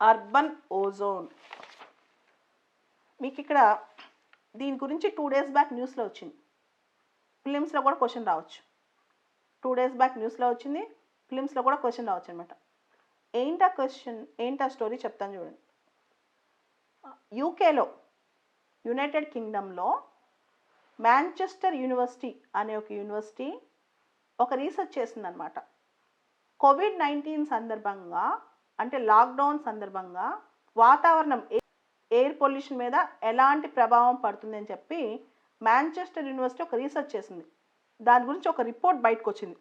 Urban ozone. మీకు ఇక్కడ దీని గురించి టూ డేస్ బ్యాక్ న్యూస్లో వచ్చింది. ఫిలిమ్స్లో కూడా క్వశ్చన్ రావచ్చు. టూ డేస్ బ్యాక్ న్యూస్లో వచ్చింది ఫిలిమ్స్లో కూడా క్వశ్చన్ రావచ్చు అనమాట ఏంటా క్వశ్చన్ ఏంటా స్టోరీ చెప్తాను చూడండి. యూకేలో యునైటెడ్ కింగ్డమ్లో మాంచెస్టర్ యూనివర్సిటీ అనే ఒక యూనివర్సిటీ ఒక రీసెర్చ్ చేసిందనమాట కోవిడ్ నైన్టీన్ సందర్భంగా అంటే లాక్డౌన్ సందర్భంగా వాతావరణం ఎయిర్ పొల్యూషన్ మీద ఎలాంటి ప్రభావం పడుతుంది అని చెప్పి మాంచెస్టర్ యూనివర్సిటీ ఒక రీసెర్చ్ చేసింది. దాని గురించి ఒక రిపోర్ట్ బయటకు వచ్చింది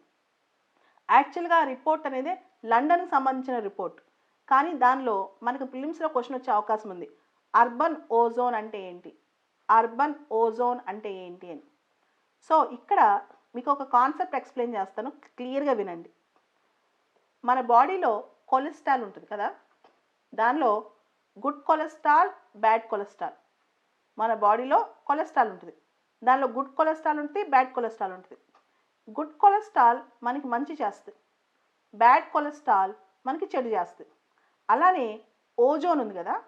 యాక్చువల్గా ఆ రిపోర్ట్ అనేది లండన్కి సంబంధించిన రిపోర్ట్. కానీ దానిలో మనకు ఫిలిమ్స్లో క్వశ్చన్ వచ్చే అవకాశం ఉంది. అర్బన్ ఓజోన్ అంటే ఏంటి? అర్బన్ ఓజోన్ అంటే ఏంటి అని. సో ఇక్కడ మీకు ఒక కాన్సెప్ట్ ఎక్స్ప్లెయిన్ చేస్తాను క్లియర్గా వినండి. మన బాడీలో కొలెస్ట్రాల్ ఉంటుంది కదా? దానిలో గుడ్ కొలెస్ట్రాల్ బ్యాడ్ కొలెస్ట్రాల్. మన బాడీలో కొలెస్ట్రాల్ ఉంటుంది. దానిలో గుడ్ కొలెస్ట్రాల్ ఉంటుంది బ్యాడ్ కొలెస్ట్రాల్ ఉంటుంది. గుడ్ కొలెస్ట్రాల్ మనకి మంచి చేస్తుంది. బ్యాడ్ కొలెస్ట్రాల్ మనకి చెడు చేస్తుంది. అలానే ఓజోన్ ఉంది కదా?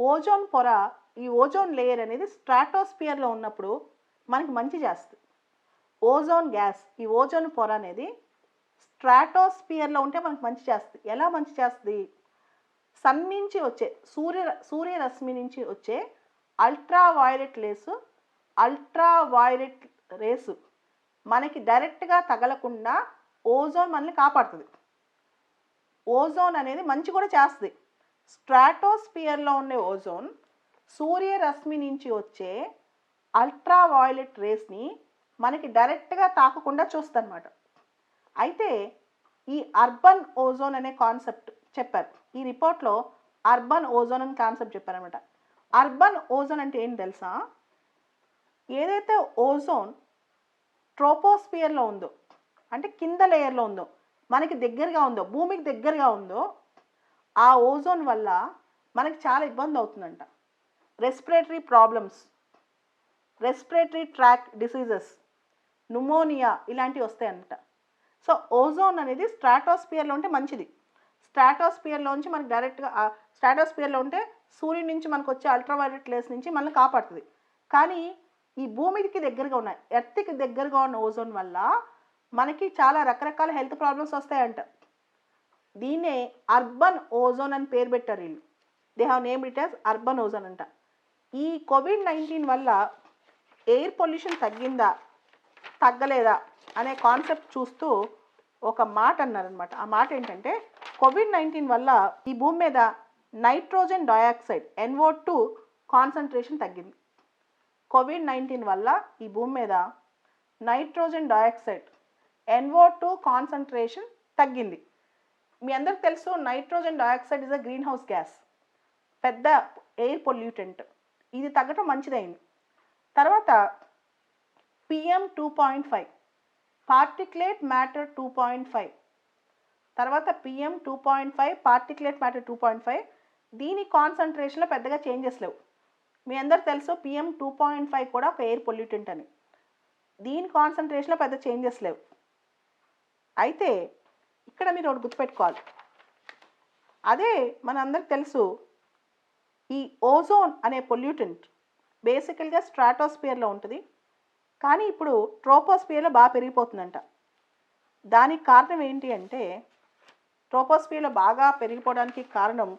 ఓజోన్ పొర ఈ ఓజోన్ లేయర్ అనేది స్ట్రాటోస్పియర్లో ఉన్నప్పుడు మనకి మంచి చేస్తుంది. ఓజోన్ గ్యాస్ ఈ ఓజోన్ పొర అనేది స్ట్రాటోస్పియర్లో ఉంటే మనకి మంచి చేస్తుంది ఎలా మంచి చేస్తుంది? సన్ నుంచి వచ్చే సూర్య సూర్యరశ్మి నుంచి వచ్చే ultra violet rays ultra violet rays మనకి డైరెక్ట్గా తగలకుండా ఓజోన్ మనల్ని కాపాడుతుంది. ఓజోన్ అనేది మంచి కూడా చేస్తుంది. స్ట్రాటోస్పియర్లో ఉండే ఓజోన్ సూర్యరశ్మి నుంచి వచ్చే అల్ట్రా వయలెట్ రేస్ని మనకి డైరెక్ట్గా తాకకుండా చూస్తుందన్నమాట. అయితే ఈ అర్బన్ ఓజోన్ అనే కాన్సెప్ట్ చెప్పారు. ఈ రిపోర్ట్లో అర్బన్ ఓజోన్ అనే కాన్సెప్ట్ చెప్పారనమాట అర్బన్ ఓజోన్ అంటే ఏంటి తెలుసా? ఏదైతే ఓజోన్ ట్రోపోస్పియర్లో ఉందో అంటే కింద లేయర్లో ఉందో మనకి దగ్గరగా ఉందో భూమికి దగ్గరగా ఉందో ఆ ఓజోన్ వల్ల మనకి చాలా ఇబ్బంది అవుతుందంట. Respiratory problems respiratory track diseases pneumonia ఇలాంటివి వస్తాయంట. సో ఓజోన్ అనేది స్ట్రాటోస్పియర్లో ఉంటే మంచిది. స్ట్రాటోస్పియర్లో నుంచి మనకి డైరెక్ట్గా స్ట్రాటోస్పియర్లో ఉంటే సూర్యుడి నుంచి మనకు వచ్చే అల్ట్రావైలెట్ లేస్ నుంచి మనల్ని కాపాడుతుంది. కానీ ఈ భూమికి దగ్గరగా ఉన్న ఎర్త్కి దగ్గరగా ఉన్న ఓజోన్ వల్ల మనకి చాలా రకరకాల హెల్త్ ప్రాబ్లమ్స్ వస్తాయంట. దీన్నే అర్బన్ ఓజోన్ అని పేరు పెట్టారు వీళ్ళు. They have name it as urban ozone అంట. ఈ కోవిడ్ నైన్టీన్ వల్ల ఎయిర్ పొల్యూషన్ తగ్గిందా తగ్గలేదా అనే కాన్సెప్ట్ చూస్తూ ఒక మాట అన్నారనమాట ఆ మాట ఏంటంటే కోవిడ్ నైన్టీన్ వల్ల ఈ భూమి మీద nitrogen dioxide N O two concentration తగ్గింది. కోవిడ్ నైన్టీన్ వల్ల ఈ భూమి మీద nitrogen dioxide N O two concentration తగ్గింది. మీ అందరికి తెలుసు nitrogen dioxide is a green house gas పెద్ద ఎయిర్ పొల్యూటెంట్. ఇది తగ్గటం మంచిదైంది. తర్వాత PM two point five particulate matter two point five. తర్వాత PM two point five particulate matter two point five. దీని కాన్సన్ట్రేషన్లో పెద్దగా చేంజెస్ లేవు. మీ అందరు తెలుసు పిఎం టూ పాయింట్ ఫైవ్ కూడా ఒక ఎయిర్ పొల్యూటెంట్ అని. దీని కాన్సన్ట్రేషన్లో పెద్ద చేంజెస్ లేవు. అయితే ఇక్కడ మీరు ఒకటి గుర్తుపెట్టుకోవాలి. అదే మనందరికి తెలుసు ఈ ఓజోన్ అనే పొల్యూటెంట్ బేసికల్గా స్ట్రాటోస్పియర్లో ఉంటుంది. కానీ ఇప్పుడు ట్రోపోస్పియర్లో బాగా పెరిగిపోతుందంట. దానికి కారణం ఏంటి అంటే ట్రోపోస్పియర్లో బాగా పెరిగిపోవడానికి కారణం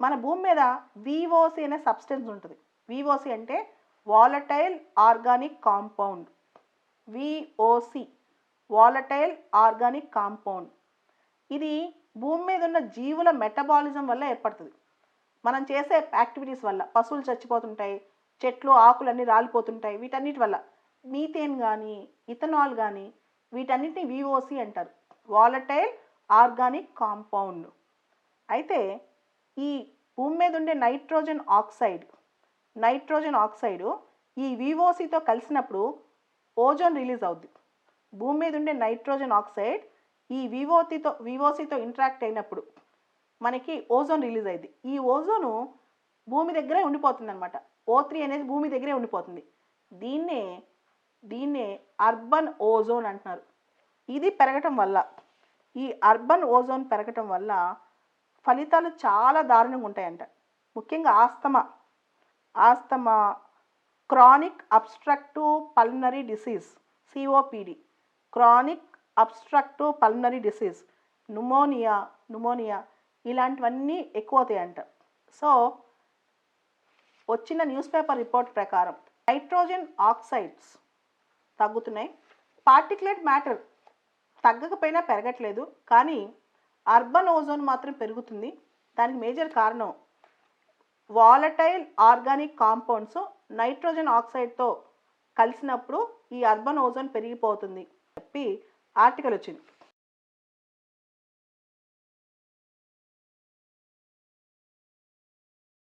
మన భూమి మీద విఓసి అనే సబ్స్టెన్స్ ఉంటుంది. విఓసి అంటే volatile organic compound. VOC volatile organic compound. ఇది భూమి మీద ఉన్న జీవుల మెటబాలిజం వల్ల ఏర్పడుతుంది. మనం చేసే యాక్టివిటీస్ వల్ల పశువులు చచ్చిపోతుంటాయి చెట్లు ఆకులన్నీ రాలిపోతుంటాయి. వీటన్నిటి వల్ల మీథేన్ కానీ ఇథనాల్ కానీ వీటన్నిటిని విఓసి అంటారు. వాలటైల్ ఆర్గానిక్ కాంపౌండ్ అయితే ఈ భూమి మీద ఉండే నైట్రోజన్ ఆక్సైడ్ నైట్రోజన్ ఆక్సైడ్ ఈ విఓసితో కలిసినప్పుడు ఓజోన్ రిలీజ్ అవుద్ది. భూమి మీద ఉండే నైట్రోజన్ ఆక్సైడ్ ఈ వివోతితో వివోసితో ఇంటరాక్ట్ అయినప్పుడు మనకి ఓజోన్ రిలీజ్ అయింది ఈ ఓజోను భూమి దగ్గరే ఉండిపోతుంది అనమాట ఓ త్రీ అనేది భూమి దగ్గరే ఉండిపోతుంది. దీన్నే దీన్నే అర్బన్ ఓజోన్ అంటున్నారు. ఇది పెరగటం వల్ల ఈ అర్బన్ ఓజోన్ పెరగటం వల్ల ఫలితాలు చాలా దారుణంగా ఉంటాయంట. ముఖ్యంగా asthma asthma chronic obstructive pulmonary disease COPD chronic obstructive pulmonary disease pneumonia pneumonia ఇలాంటివన్నీ ఎక్కువ అవుతాయంట సో వచ్చిన న్యూస్ పేపర్ రిపోర్ట్ ప్రకారం నైట్రోజన్ ఆక్సైడ్స్ తగ్గుతున్నాయి. పార్టికులేట్ మ్యాటర్ తగ్గకపోయినా పెరగట్లేదు. కానీ అర్బన్ ఓజోన్ మాత్రం పెరుగుతుంది. దానికి మేజర్ కారణం వాలటైల్ ఆర్గానిక్ కాంపౌండ్స్ నైట్రోజన్ ఆక్సైడ్తో కలిసినప్పుడు ఈ అర్బన్ ఓజోన్ పెరిగిపోతుంది చెప్పి ఆర్టికల్ వచ్చింది.